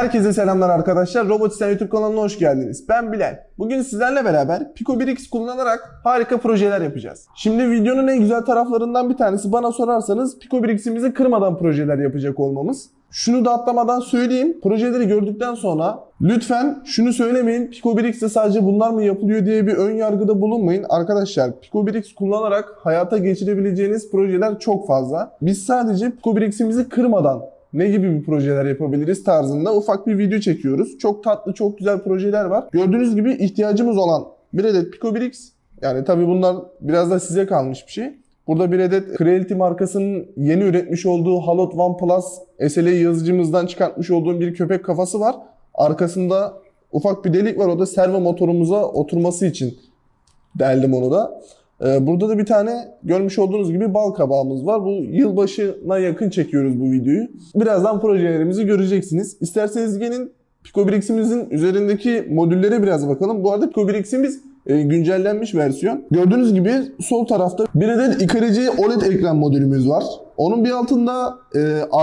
Herkese selamlar arkadaşlar. Robotistan YouTube kanalına hoş geldiniz. Ben Bilal. Bugün sizlerle beraber Pico 1X kullanarak harika projeler yapacağız. Şimdi videonun en güzel taraflarından bir tanesi bana sorarsanız Pico 1X'imizi kırmadan projeler yapacak olmamız. Şunu da atlamadan söyleyeyim. Projeleri gördükten sonra lütfen şunu söylemeyin. Pico 1X'te sadece bunlar mı yapılıyor diye bir ön yargıda bulunmayın. Arkadaşlar Pico 1X kullanarak hayata geçirebileceğiniz projeler çok fazla. Biz sadece Pico 1X'imizi kırmadan ne gibi bir projeler yapabiliriz tarzında ufak bir video çekiyoruz. Çok tatlı, çok güzel projeler var. Gördüğünüz gibi ihtiyacımız olan bir adet Pico 1X. Yani tabii bunlar biraz da size kalmış bir şey. Burada bir adet Creality markasının yeni üretmiş olduğu Halot One Plus SLA yazıcımızdan çıkartmış olduğum bir köpek kafası var. Arkasında ufak bir delik var. O da servo motorumuza oturması için deldim onu da. Ee, Burada da bir tane görmüş olduğunuz gibi bal kabağımız var. Bu yılbaşına yakın çekiyoruz bu videoyu. Birazdan projelerimizi göreceksiniz. İsterseniz gelin Pico 1X'imizin üzerindeki modüllere biraz bakalım. Bu arada Pico 1X'imiz e, güncellenmiş versiyon. Gördüğünüz gibi sol tarafta bir adet Ikarici OLED ekran modülümüz var. Onun bir altında e,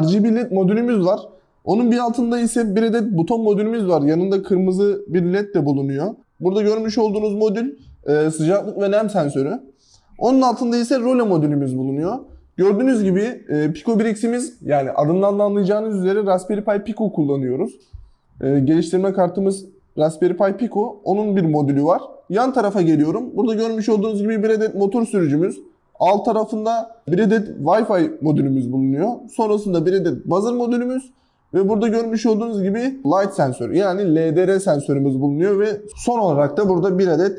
RGB LED modülümüz var. Onun bir altında ise bir adet buton modülümüz var. Yanında kırmızı bir LED de bulunuyor. Burada görmüş olduğunuz modül e, sıcaklık ve nem sensörü. Onun altında ise role modülümüz bulunuyor. Gördüğünüz gibi e, Pico 1X'imiz yani adından da anlayacağınız üzere Raspberry Pi Pico kullanıyoruz. E, geliştirme kartımız Raspberry Pi Pico. Onun bir modülü var. Yan tarafa geliyorum. Burada görmüş olduğunuz gibi bir adet motor sürücümüz. Alt tarafında bir adet Wi-Fi modülümüz bulunuyor. Sonrasında bir adet buzzer modülümüz. Ve burada görmüş olduğunuz gibi light sensörü yani LDR sensörümüz bulunuyor ve son olarak da burada bir adet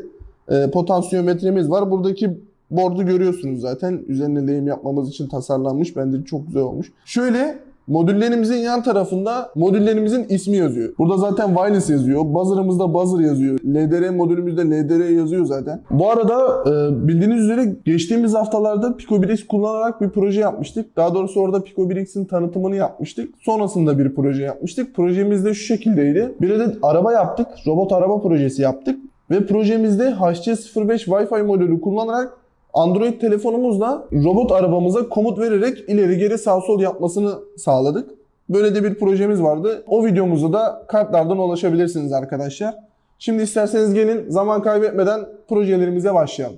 e, potansiyometremiz var. Buradaki board'u görüyorsunuz zaten. Üzerine lehim yapmamız için tasarlanmış. Bence çok güzel olmuş. Şöyle modüllerimizin yan tarafında modüllerimizin ismi yazıyor. Burada zaten wireless yazıyor. Buzzer'ımızda buzzer yazıyor. LDR modülümüzde LDR yazıyor zaten. Bu arada e, bildiğiniz üzere geçtiğimiz haftalarda Pico 1X kullanarak bir proje yapmıştık. Daha doğrusu orada Pico 1X'in tanıtımını yapmıştık. Sonrasında bir proje yapmıştık. Projemiz de şu şekildeydi. Bir adet araba yaptık. Robot araba projesi yaptık. Ve projemizde HC05 Wi-Fi modülü kullanarak Android telefonumuzla robot arabamıza komut vererek ileri geri sağ sol yapmasını sağladık. Böyle de bir projemiz vardı. O videomuzu da kartlardan ulaşabilirsiniz arkadaşlar. Şimdi isterseniz gelin zaman kaybetmeden projelerimize başlayalım.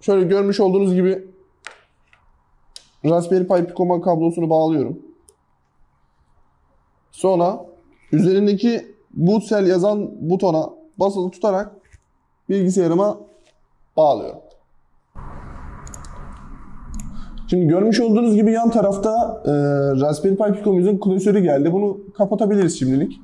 Şöyle görmüş olduğunuz gibi Raspberry Pi Pico'ma kablosunu bağlıyorum. Sonra üzerindeki boot cell yazan butona basılı tutarak bilgisayarıma bağlıyorum. Şimdi görmüş olduğunuz gibi yan tarafta e, Raspberry Pi Pico'muzun klasörü geldi. Bunu kapatabiliriz şimdilik.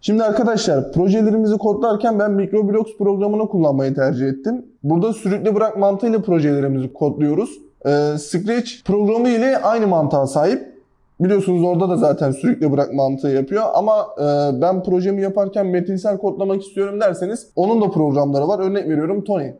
Şimdi arkadaşlar projelerimizi kodlarken ben Microblocks programını kullanmayı tercih ettim. Burada sürükle bırak mantığıyla projelerimizi kodluyoruz. E, Scratch programı ile aynı mantığa sahip. Biliyorsunuz orada da zaten sürükle bırak mantığı yapıyor ama e, ben projemi yaparken metinsel kodlamak istiyorum derseniz onun da programları var. Örnek veriyorum Tony.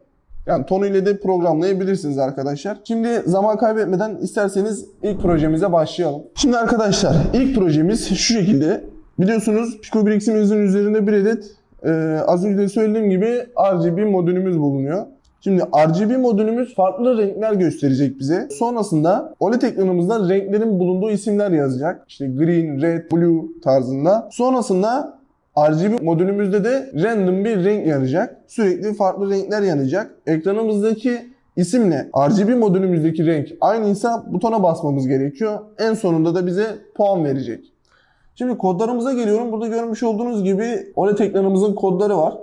Yani Tony ile de programlayabilirsiniz arkadaşlar. Şimdi zaman kaybetmeden isterseniz ilk projemize başlayalım. Şimdi arkadaşlar ilk projemiz şu şekilde. Biliyorsunuz Pico 1X'imizin üzerinde bir adet e, az önce söylediğim gibi RGB modülümüz bulunuyor. Şimdi RGB modülümüz farklı renkler gösterecek bize. Sonrasında OLED ekranımızda renklerin bulunduğu isimler yazacak. İşte green, red, blue tarzında. Sonrasında RGB modülümüzde de random bir renk yanacak. Sürekli farklı renkler yanacak. Ekranımızdaki isimle RGB modülümüzdeki renk aynıysa butona basmamız gerekiyor. En sonunda da bize puan verecek. Şimdi kodlarımıza geliyorum. Burada görmüş olduğunuz gibi OLED ekranımızın kodları var.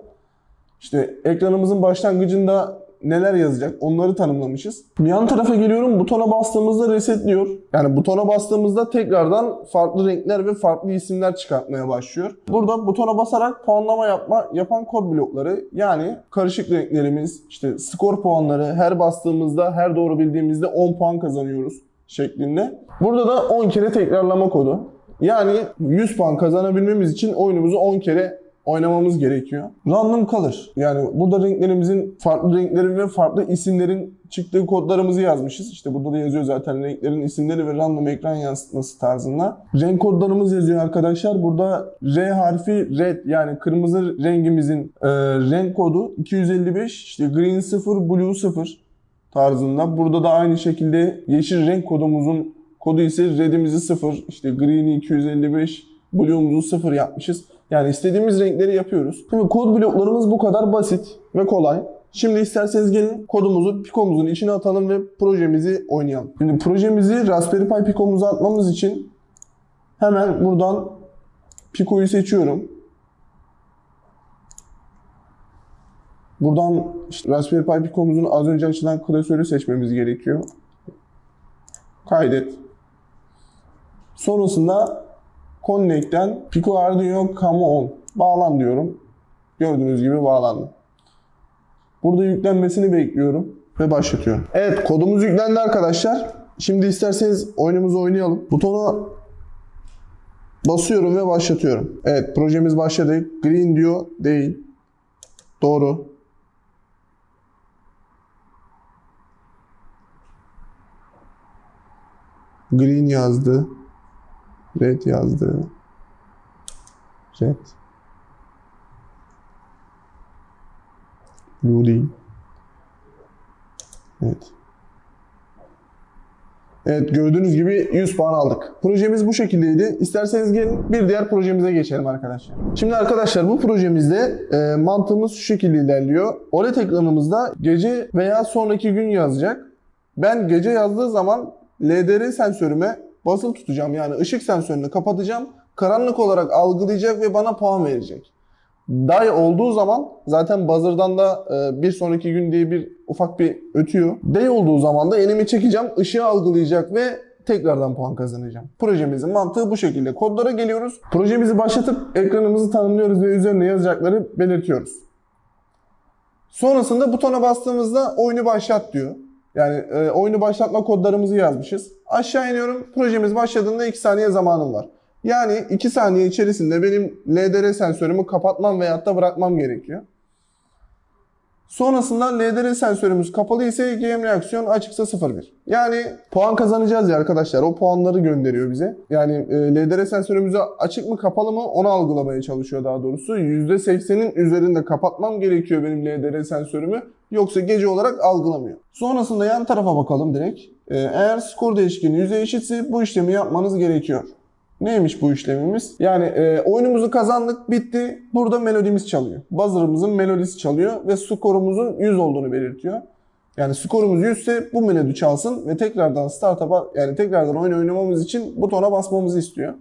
İşte ekranımızın başlangıcında neler yazacak onları tanımlamışız. Yan tarafa geliyorum butona bastığımızda resetliyor. Yani butona bastığımızda tekrardan farklı renkler ve farklı isimler çıkartmaya başlıyor. Burada butona basarak puanlama yapma yapan kod blokları yani karışık renklerimiz işte skor puanları her bastığımızda her doğru bildiğimizde 10 puan kazanıyoruz şeklinde. Burada da 10 kere tekrarlama kodu. Yani 100 puan kazanabilmemiz için oyunumuzu 10 kere oynamamız gerekiyor. Random color. Yani burada renklerimizin farklı renklerin ve farklı isimlerin çıktığı kodlarımızı yazmışız. İşte burada da yazıyor zaten renklerin isimleri ve random ekran yansıtması tarzında. Renk kodlarımız yazıyor arkadaşlar. Burada R harfi red yani kırmızı rengimizin e, renk kodu 255 işte green 0 blue 0 tarzında. Burada da aynı şekilde yeşil renk kodumuzun kodu ise redimizi 0 işte green'i 255 Blue'umuzu sıfır yapmışız. Yani istediğimiz renkleri yapıyoruz. Şimdi kod bloklarımız bu kadar basit ve kolay. Şimdi isterseniz gelin kodumuzu Pico'muzun içine atalım ve projemizi oynayalım. Şimdi projemizi Raspberry Pi Pico'muza atmamız için hemen buradan Pico'yu seçiyorum. Buradan işte Raspberry Pi Pico'muzun az önce açılan klasörü seçmemiz gerekiyor. Kaydet. Sonrasında Connect'ten Pico Arduino Come On bağlan diyorum. Gördüğünüz gibi bağlandı. Burada yüklenmesini bekliyorum ve başlatıyorum. Evet kodumuz yüklendi arkadaşlar. Şimdi isterseniz oyunumuzu oynayalım. Butona basıyorum ve başlatıyorum. Evet projemiz başladı. Green diyor değil. Doğru. Green yazdı. Red yazdı. Red. Blue değil. Evet. Evet gördüğünüz gibi 100 puan aldık. Projemiz bu şekildeydi. İsterseniz gelin bir diğer projemize geçelim arkadaşlar. Şimdi arkadaşlar bu projemizde e, mantığımız şu şekilde ilerliyor. OLED ekranımızda gece veya sonraki gün yazacak. Ben gece yazdığı zaman LDR sensörüme basılı tutacağım. Yani ışık sensörünü kapatacağım. Karanlık olarak algılayacak ve bana puan verecek. Day olduğu zaman zaten buzzer'dan da e, bir sonraki gün diye bir ufak bir ötüyor. Day olduğu zaman da elimi çekeceğim, ışığı algılayacak ve tekrardan puan kazanacağım. Projemizin mantığı bu şekilde. Kodlara geliyoruz. Projemizi başlatıp ekranımızı tanımlıyoruz ve üzerine yazacakları belirtiyoruz. Sonrasında butona bastığımızda oyunu başlat diyor. Yani e, oyunu başlatma kodlarımızı yazmışız. Aşağı iniyorum. Projemiz başladığında 2 saniye zamanım var. Yani 2 saniye içerisinde benim LDR sensörümü kapatmam veyahut da bırakmam gerekiyor. Sonrasında LDR sensörümüz kapalı ise GM reaksiyon açıksa 0-1. Yani puan kazanacağız ya arkadaşlar. O puanları gönderiyor bize. Yani e, LDR sensörümüzü açık mı kapalı mı onu algılamaya çalışıyor daha doğrusu. %80'in üzerinde kapatmam gerekiyor benim LDR sensörümü. Yoksa gece olarak algılamıyor. Sonrasında yan tarafa bakalım direkt. E, eğer skor değişkeni yüzey eşitse bu işlemi yapmanız gerekiyor. Neymiş bu işlemimiz? Yani e, oyunumuzu kazandık, bitti. Burada melodimiz çalıyor. Buzzer'ımızın melodisi çalıyor ve skorumuzun 100 olduğunu belirtiyor. Yani skorumuz 100 ise bu melodi çalsın ve tekrardan start'a yani tekrardan oyun oynamamız için butona basmamızı istiyor.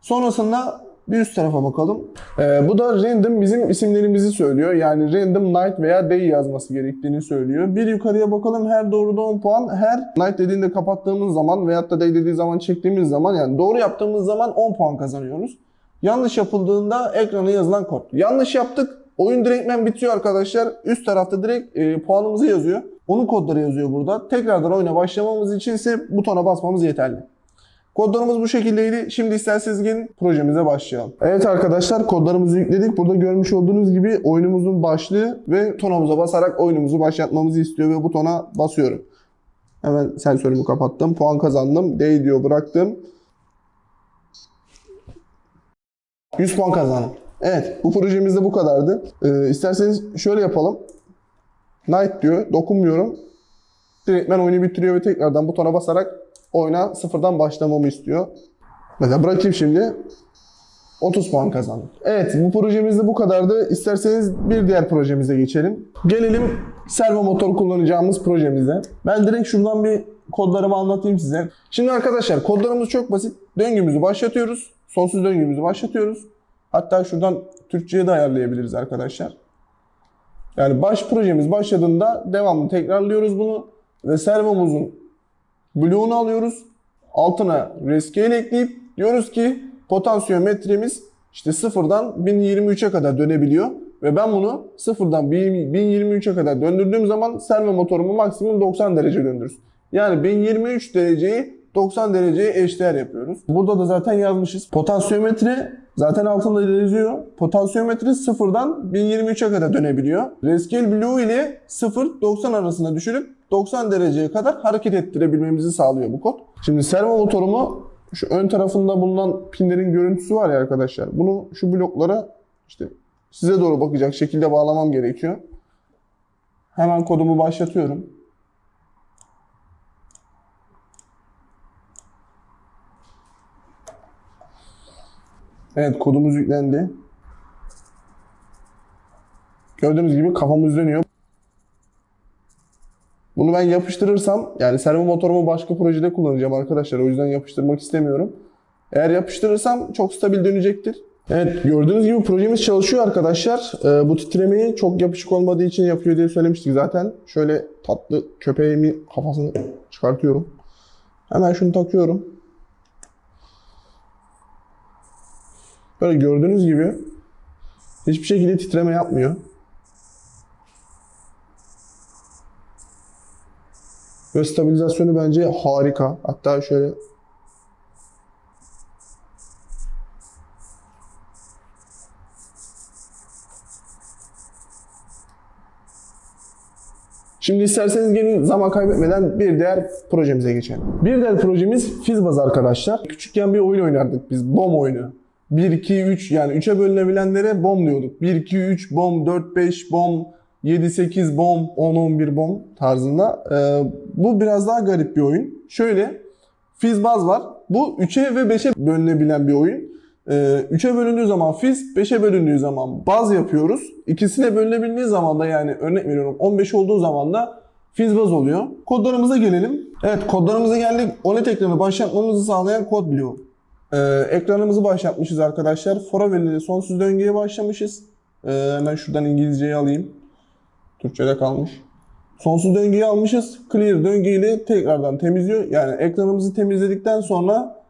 Sonrasında bir üst tarafa bakalım. Ee, bu da random bizim isimlerimizi söylüyor. Yani random night veya day yazması gerektiğini söylüyor. Bir yukarıya bakalım her doğruda 10 puan. Her night dediğinde kapattığımız zaman veyahut da day dediği zaman çektiğimiz zaman yani doğru yaptığımız zaman 10 puan kazanıyoruz. Yanlış yapıldığında ekrana yazılan kod. Yanlış yaptık. Oyun direktmen bitiyor arkadaşlar. Üst tarafta direkt e, puanımızı yazıyor. Onun kodları yazıyor burada. Tekrardan oyuna başlamamız için ise butona basmamız yeterli. Kodlarımız bu şekildeydi. Şimdi isterseniz gelin projemize başlayalım. Evet arkadaşlar kodlarımızı yükledik. Burada görmüş olduğunuz gibi oyunumuzun başlığı ve butonumuza basarak oyunumuzu başlatmamızı istiyor ve butona basıyorum. Hemen sensörümü kapattım. Puan kazandım. D diyor bıraktım. 100 puan kazandım. Evet bu projemiz de bu kadardı. Ee, isterseniz şöyle yapalım. Night diyor. Dokunmuyorum. Direkt ben oyunu bitiriyor ve tekrardan butona basarak oyuna sıfırdan başlamamı istiyor. Mesela bırakayım şimdi. 30 puan kazandım. Evet bu projemiz de bu kadardı. İsterseniz bir diğer projemize geçelim. Gelelim servo motor kullanacağımız projemize. Ben direkt şuradan bir kodlarımı anlatayım size. Şimdi arkadaşlar kodlarımız çok basit. Döngümüzü başlatıyoruz. Sonsuz döngümüzü başlatıyoruz. Hatta şuradan Türkçe'ye de ayarlayabiliriz arkadaşlar. Yani baş projemiz başladığında devamlı tekrarlıyoruz bunu ve servomuzun bloğunu alıyoruz. Altına rescale ekleyip diyoruz ki potansiyometremiz işte sıfırdan 1023'e kadar dönebiliyor. Ve ben bunu sıfırdan 1023'e kadar döndürdüğüm zaman servo motorumu maksimum 90 derece döndürürüz. Yani 1023 dereceyi 90 dereceye eşdeğer yapıyoruz. Burada da zaten yazmışız. Potansiyometre zaten altında yazıyor. Potansiyometre sıfırdan 1023'e kadar dönebiliyor. Rescale Blue ile 0-90 arasında düşürüp 90 dereceye kadar hareket ettirebilmemizi sağlıyor bu kod. Şimdi servo motorumu şu ön tarafında bulunan pinlerin görüntüsü var ya arkadaşlar. Bunu şu bloklara işte size doğru bakacak şekilde bağlamam gerekiyor. Hemen kodumu başlatıyorum. Evet kodumuz yüklendi. Gördüğünüz gibi kafamız dönüyor. Bunu ben yapıştırırsam yani servo motorumu başka projede kullanacağım arkadaşlar. O yüzden yapıştırmak istemiyorum. Eğer yapıştırırsam çok stabil dönecektir. Evet gördüğünüz gibi projemiz çalışıyor arkadaşlar. Ee, bu titremeyi çok yapışık olmadığı için yapıyor diye söylemiştik zaten. Şöyle tatlı köpeğimin kafasını çıkartıyorum. Hemen şunu takıyorum. Böyle gördüğünüz gibi hiçbir şekilde titreme yapmıyor. Ve stabilizasyonu bence harika. Hatta şöyle Şimdi isterseniz gelin zaman kaybetmeden bir diğer projemize geçelim. Bir diğer projemiz Fizbaz arkadaşlar. Küçükken bir oyun oynardık biz. Bom oyunu. 1, 2, 3 yani 3'e bölünebilenlere bom diyorduk. 1, 2, 3 bom, 4, 5 bom, 7, 8 bom, 10, 11 bom tarzında. Ee, bu biraz daha garip bir oyun. Şöyle Fizbaz var. Bu 3'e ve 5'e bölünebilen bir oyun. Ee, 3'e bölündüğü zaman fiz, 5'e bölündüğü zaman baz yapıyoruz. İkisine bölünebildiği zaman da yani örnek veriyorum 15 olduğu zaman da fiz baz oluyor. Kodlarımıza gelelim. Evet kodlarımıza geldik. OLED ekranı başlatmamızı sağlayan kod bloğu. Ee, ekranımızı başlatmışız arkadaşlar. Fora verili sonsuz döngüye başlamışız. Ee, hemen şuradan İngilizceyi alayım. Türkçe'de kalmış. Sonsuz döngüyü almışız. Clear döngüyle tekrardan temizliyor. Yani ekranımızı temizledikten sonra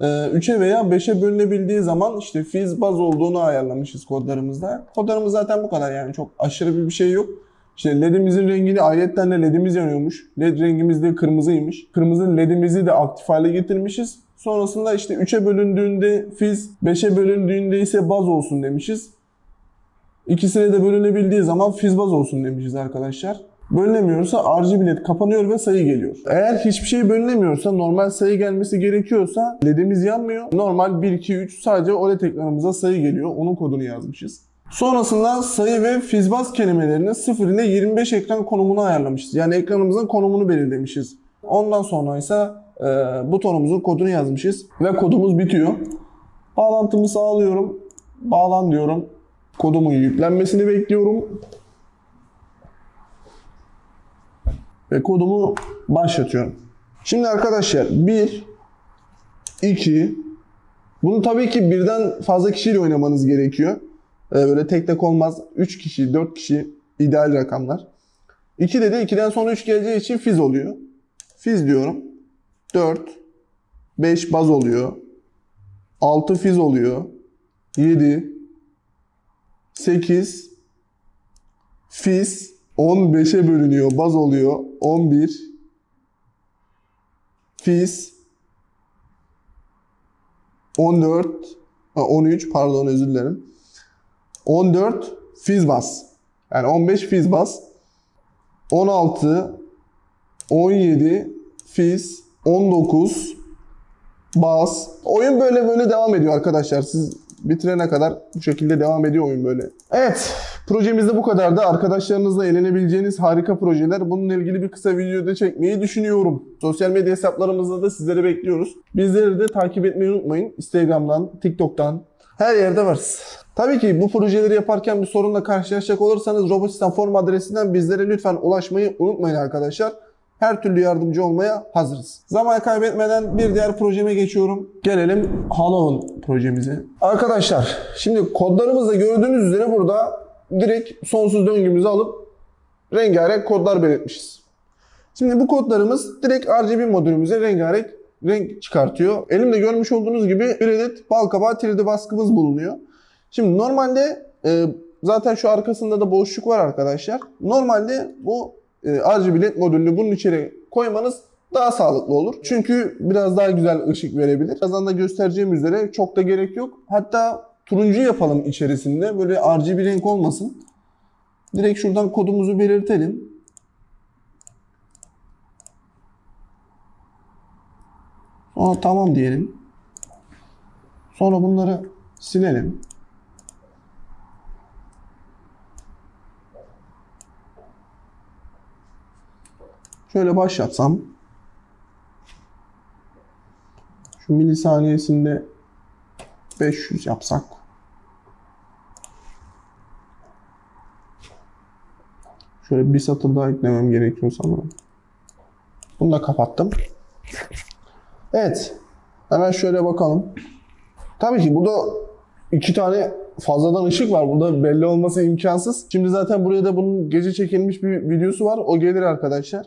3'e veya 5'e bölünebildiği zaman işte fiz baz olduğunu ayarlamışız kodlarımızda. Kodlarımız zaten bu kadar yani çok aşırı bir şey yok. İşte ledimizin rengini ayetten de ledimiz yanıyormuş. Led rengimiz de kırmızıymış. Kırmızı ledimizi de aktif hale getirmişiz. Sonrasında işte 3'e bölündüğünde fiz, 5'e bölündüğünde ise baz olsun demişiz. İkisine de bölünebildiği zaman fiz baz olsun demişiz arkadaşlar. Bölünemiyorsa RGB led kapanıyor ve sayı geliyor. Eğer hiçbir şey bölünemiyorsa normal sayı gelmesi gerekiyorsa ledimiz yanmıyor. Normal 1, 2, 3 sadece OLED ekranımıza sayı geliyor. Onun kodunu yazmışız. Sonrasında sayı ve fizbaz kelimelerini 0 ile 25 ekran konumunu ayarlamışız. Yani ekranımızın konumunu belirlemişiz. Ondan sonra ise e, butonumuzun kodunu yazmışız ve kodumuz bitiyor. Bağlantımı sağlıyorum. Bağlan diyorum. Kodumun yüklenmesini bekliyorum. ve kodumu başlatıyorum. Şimdi arkadaşlar 1 2 bunu tabii ki birden fazla kişiyle oynamanız gerekiyor. Ee, böyle tek tek olmaz. 3 kişi, 4 kişi ideal rakamlar. 2 de de 2'den sonra 3 geleceği için fiz oluyor. Fiz diyorum. 4 5 baz oluyor. 6 fiz oluyor. 7 8 fiz 15'e bölünüyor. Baz oluyor. 11 Fiz 14 ha, 13 pardon özür dilerim. 14 fiz bas. Yani 15 fiz bas. 16 17 fiz 19 bas. Oyun böyle böyle devam ediyor arkadaşlar. Siz bitirene kadar bu şekilde devam ediyor oyun böyle. Evet. Projemizde bu kadar da arkadaşlarınızla eğlenebileceğiniz harika projeler. Bununla ilgili bir kısa videoda çekmeyi düşünüyorum. Sosyal medya hesaplarımızda da sizleri bekliyoruz. Bizleri de takip etmeyi unutmayın. Instagram'dan, TikTok'tan her yerde varız. Tabii ki bu projeleri yaparken bir sorunla karşılaşacak olursanız Robotistan form adresinden bizlere lütfen ulaşmayı unutmayın arkadaşlar. Her türlü yardımcı olmaya hazırız. Zaman kaybetmeden bir diğer projeme geçiyorum. Gelelim Halloween projemize. Arkadaşlar şimdi kodlarımızda gördüğünüz üzere burada direkt sonsuz döngümüzü alıp rengarenk kodlar belirtmişiz. Şimdi bu kodlarımız direkt RGB modülümüze rengarenk renk çıkartıyor. Elimde görmüş olduğunuz gibi bir adet bal kabağı 3D baskımız bulunuyor. Şimdi normalde e, zaten şu arkasında da boşluk var arkadaşlar. Normalde bu e, RGB led modülünü bunun içeri koymanız daha sağlıklı olur. Çünkü biraz daha güzel ışık verebilir. Birazdan da göstereceğim üzere çok da gerek yok. Hatta turuncu yapalım içerisinde. Böyle RGB renk olmasın. Direkt şuradan kodumuzu belirtelim. Sonra tamam diyelim. Sonra bunları silelim. Şöyle başlatsam. Şu milisaniyesinde 500 yapsak. Şöyle bir satır daha eklemem gerekiyor sanırım. Bunu da kapattım. Evet. Hemen şöyle bakalım. Tabii ki burada iki tane fazladan ışık var. Burada belli olması imkansız. Şimdi zaten buraya da bunun gece çekilmiş bir videosu var. O gelir arkadaşlar.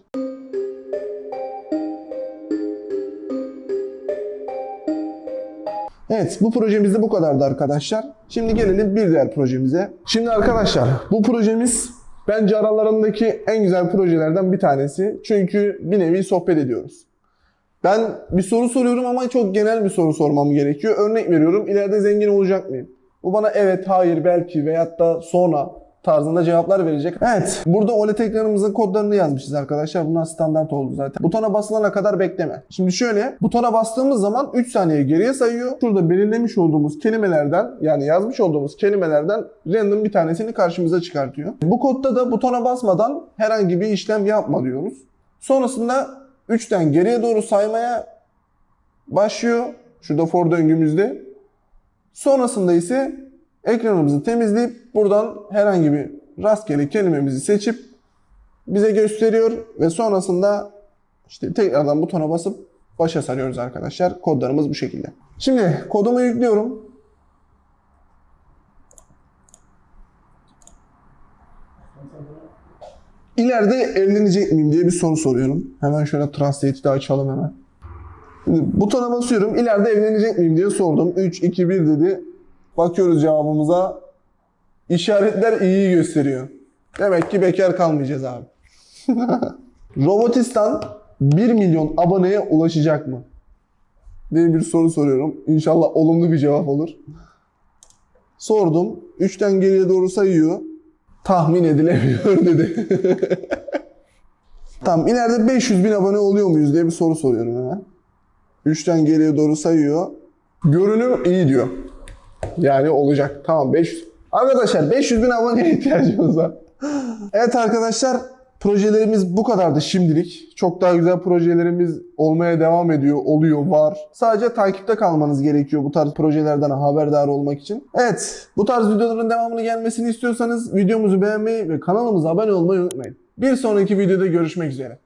Evet bu projemiz de bu kadardı arkadaşlar. Şimdi gelelim bir diğer projemize. Şimdi arkadaşlar bu projemiz bence aralarındaki en güzel projelerden bir tanesi. Çünkü bir nevi sohbet ediyoruz. Ben bir soru soruyorum ama çok genel bir soru sormam gerekiyor. Örnek veriyorum ileride zengin olacak mıyım? Bu bana evet, hayır, belki veyahut da sonra tarzında cevaplar verecek. Evet, burada OLED ekranımızın kodlarını yazmışız arkadaşlar. Bunlar standart oldu zaten. Butona basılana kadar bekleme. Şimdi şöyle, butona bastığımız zaman 3 saniye geriye sayıyor. Şurada belirlemiş olduğumuz kelimelerden, yani yazmış olduğumuz kelimelerden random bir tanesini karşımıza çıkartıyor. Bu kodda da butona basmadan herhangi bir işlem yapma diyoruz. Sonrasında 3'ten geriye doğru saymaya başlıyor. Şurada for döngümüzde. Sonrasında ise ekranımızı temizleyip buradan herhangi bir rastgele kelimemizi seçip bize gösteriyor ve sonrasında işte tekrardan butona basıp başa sarıyoruz arkadaşlar. Kodlarımız bu şekilde. Şimdi kodumu yüklüyorum. İleride evlenecek miyim diye bir soru soruyorum. Hemen şöyle Translate'i de açalım hemen. Şimdi butona basıyorum. İleride evlenecek miyim diye sordum. 3, 2, 1 dedi. Bakıyoruz cevabımıza. İşaretler iyiyi gösteriyor. Demek ki bekar kalmayacağız abi. Robotistan 1 milyon aboneye ulaşacak mı? diye bir soru soruyorum. İnşallah olumlu bir cevap olur. Sordum. 3'ten geriye doğru sayıyor. Tahmin edilemiyor dedi. tamam ileride 500 bin abone oluyor muyuz diye bir soru soruyorum hemen. 3'ten geriye doğru sayıyor. Görünüm iyi diyor. Yani olacak. Tamam 500. Arkadaşlar 500 bin aboneye ihtiyacımız var. evet arkadaşlar projelerimiz bu kadardı şimdilik. Çok daha güzel projelerimiz olmaya devam ediyor, oluyor, var. Sadece takipte kalmanız gerekiyor bu tarz projelerden haberdar olmak için. Evet, bu tarz videoların devamını gelmesini istiyorsanız videomuzu beğenmeyi ve kanalımıza abone olmayı unutmayın. Bir sonraki videoda görüşmek üzere.